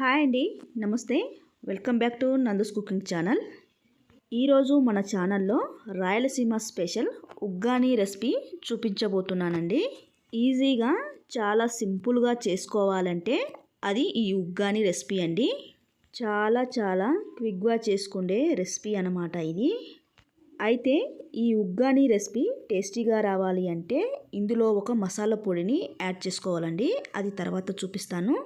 Hi అండి. నమస్తే. Welcome back to Nandu's cooking channel. ఈరోజు మన ఛానల్లో రాయలసీమ స్పెషల్ ఉగ్గాని రెసిపీ చూపించబోతున్నానండి. ఈజీగా చాలా సింపుల్గా చేసుకోవాలంటే అది ఈ ఉగ్గాని రెసిపీ అండి. చాలా చాలా క్విక్గా చేసుకునే రెసిపీ అన్నమాట ఇది. అయితే ఈ ఉగ్గాని రెసిపీ టేస్టీగా రావాలి అంటే ఇందులో ఒక మసాలా పొడిని యాడ్ చేసుకోవాలండి. అది తర్వాత చూపిస్తాను.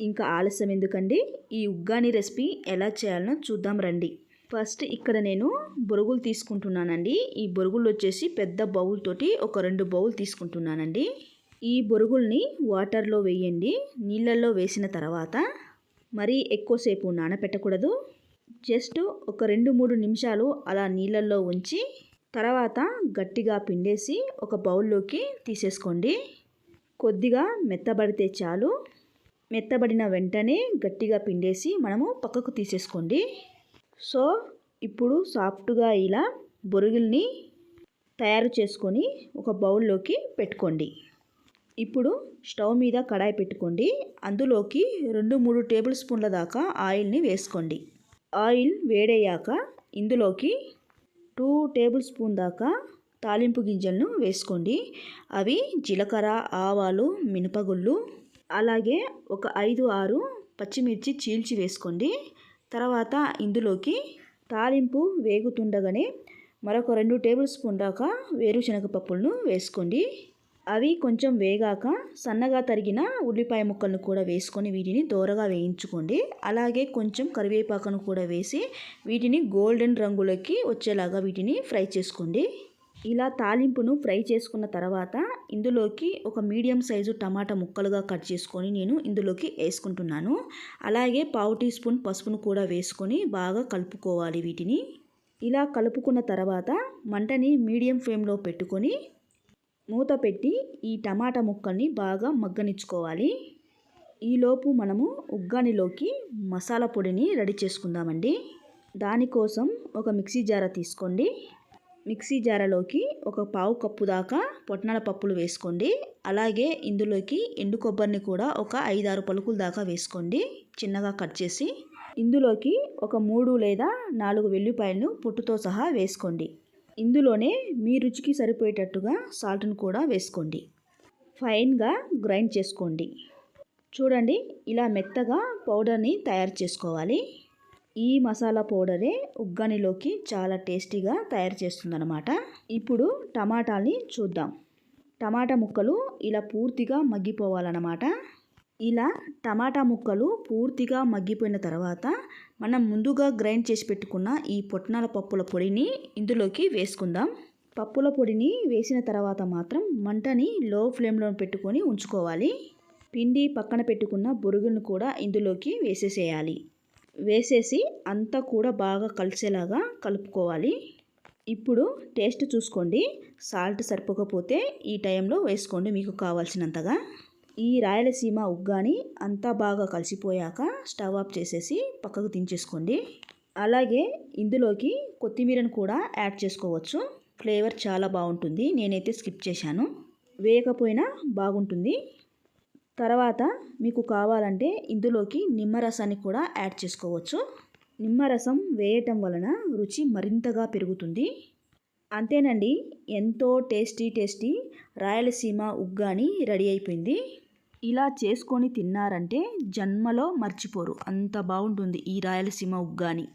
ఇంకా ఆలస్యం ఎందుకండి? ఈ ఉగ్గాని రెసిపీ ఎలా చేయాలనో చూద్దాం రండి. ఫస్ట్ ఇక్కడ నేను బొరుగులు తీసుకుంటున్నానండి. ఈ బొరుగులు వచ్చేసి పెద్ద బౌల్ తోటి ఒక రెండు బౌల్ తీసుకుంటున్నానండి. ఈ బొరుగుల్ని వాటర్లో వేయండి. నీళ్ళల్లో వేసిన తర్వాత మరీ ఎక్కువసేపు నానపెట్టకూడదు. జస్ట్ ఒక రెండు మూడు నిమిషాలు అలా నీళ్ళల్లో ఉంచి తర్వాత గట్టిగా పిండేసి ఒక బౌల్లోకి తీసేసుకోండి. కొద్దిగా మెత్తబడితే చాలు. మెత్తబడిన వెంటనే గట్టిగా పిండేసి మనము పక్కకు తీసేసుకోండి. సో ఇప్పుడు సాఫ్ట్గా ఇలా బొరుగుల్ని తయారు చేసుకొని ఒక బౌల్లోకి పెట్టుకోండి. ఇప్పుడు స్టవ్ మీద కడాయి పెట్టుకోండి. అందులోకి రెండు మూడు టేబుల్ స్పూన్ల దాకా ఆయిల్ని వేసుకోండి. ఆయిల్ వేడయ్యాక ఇందులోకి టూ టేబుల్ స్పూన్ దాకా తాలింపు గింజలను వేసుకోండి. అవి జీలకర్ర ఆవాలు మినపగుళ్ళు అలాగే ఒక ఐదు ఆరు పచ్చిమిర్చి చీల్చి వేసుకోండి. తర్వాత ఇందులోకి తాలింపు వేగుతుండగానే మరొక రెండు టేబుల్ స్పూన్ దాకా వేరుశనగ పప్పులను వేసుకోండి. అవి కొంచెం వేగాక సన్నగా తరిగిన ఉల్లిపాయ ముక్కలను కూడా వేసుకొని వీటిని దోరగా వేయించుకోండి. అలాగే కొంచెం కరివేపాకును కూడా వేసి వీటిని గోల్డెన్ రంగులోకి వచ్చేలాగా వీటిని ఫ్రై చేసుకోండి. ఇలా తాలింపును ఫ్రై చేసుకున్న తర్వాత ఇందులోకి ఒక మీడియం సైజు టమాటా ముక్కలుగా కట్ చేసుకొని నేను ఇందులోకి వేసుకుంటున్నాను. అలాగే పావు టీ స్పూన్ పసుపును కూడా వేసుకొని బాగా కలుపుకోవాలి వీటిని. ఇలా కలుపుకున్న తర్వాత మంటని మీడియం ఫ్లేమ్లో పెట్టుకొని మూత పెట్టి ఈ టమాటా ముక్కల్ని బాగా మగ్గనిచ్చుకోవాలి. ఈలోపు మనము ఉగ్గానిలోకి మసాలా పొడిని రెడీ చేసుకుందామండి. దానికోసం ఒక మిక్సీ జార తీసుకోండి. మిక్సీ జారలోకి ఒక పావు కప్పు దాకా పొట్నాల పప్పులు వేసుకోండి. అలాగే ఇందులోకి ఎండు కొబ్బరిని కూడా ఒక ఐదారు పలుకుల దాకా వేసుకోండి. చిన్నగా కట్ చేసి ఇందులోకి ఒక మూడు లేదా నాలుగు వెల్లిపాయలను పొట్టుతో సహా వేసుకోండి. ఇందులోనే మీ రుచికి సరిపోయేటట్టుగా సాల్ట్ను కూడా వేసుకోండి. ఫైన్గా గ్రైండ్ చేసుకోండి. చూడండి ఇలా మెత్తగా పౌడర్ని తయారు చేసుకోవాలి. ఈ మసాలా పౌడరే ఉగ్గానిలోకి చాలా టేస్టీగా తయారు చేస్తుందన్నమాట. ఇప్పుడు టమాటాల్ని చూద్దాం. టమాటా ముక్కలు ఇలా పూర్తిగా మగ్గిపోవాలన్నమాట. ఇలా టమాటా ముక్కలు పూర్తిగా మగ్గిపోయిన తర్వాత మనం ముందుగా గ్రైండ్ చేసి పెట్టుకున్న ఈ పొట్నాల పప్పుల పొడిని ఇందులోకి వేసుకుందాం. పప్పుల పొడిని వేసిన తర్వాత మాత్రం మంటని లో ఫ్లేమ్లో పెట్టుకొని ఉంచుకోవాలి. పిండి పక్కన పెట్టుకున్న బొరుగులను కూడా ఇందులోకి వేసేసేయాలి. వేసేసి అంతా కూడా బాగా కలిసేలాగా కలుపుకోవాలి. ఇప్పుడు టేస్ట్ చూసుకోండి. సాల్ట్ సరిపోకపోతే ఈ టైంలో వేసుకోండి మీకు కావాల్సినంతగా. ఈ రాయలసీమ ఉగ్గాని అంతా బాగా కలిసిపోయాక స్టవ్ ఆఫ్ చేసేసి పక్కకు దించేసుకోండి. అలాగే ఇందులోకి కొత్తిమీరను కూడా యాడ్ చేసుకోవచ్చు. ఫ్లేవర్ చాలా బాగుంటుంది. నేనైతే స్కిప్ చేశాను. వేయకపోయినా బాగుంటుంది. తర్వాత మీకు కావాలంటే ఇందులోకి నిమ్మరసాన్ని కూడా యాడ్ చేసుకోవచ్చు. నిమ్మరసం వేయటం వలన రుచి మరింతగా పెరుగుతుంది. అంతేనండి ఎంతో tasty tasty Rayalaseema uggani ready అయిపోయింది. ఇలా చేసుకొని తిన్నారంటే జన్మలో మర్చిపోరు. అంత బాగుంటుంది ఈ రాయలసీమ ఉగ్గాని.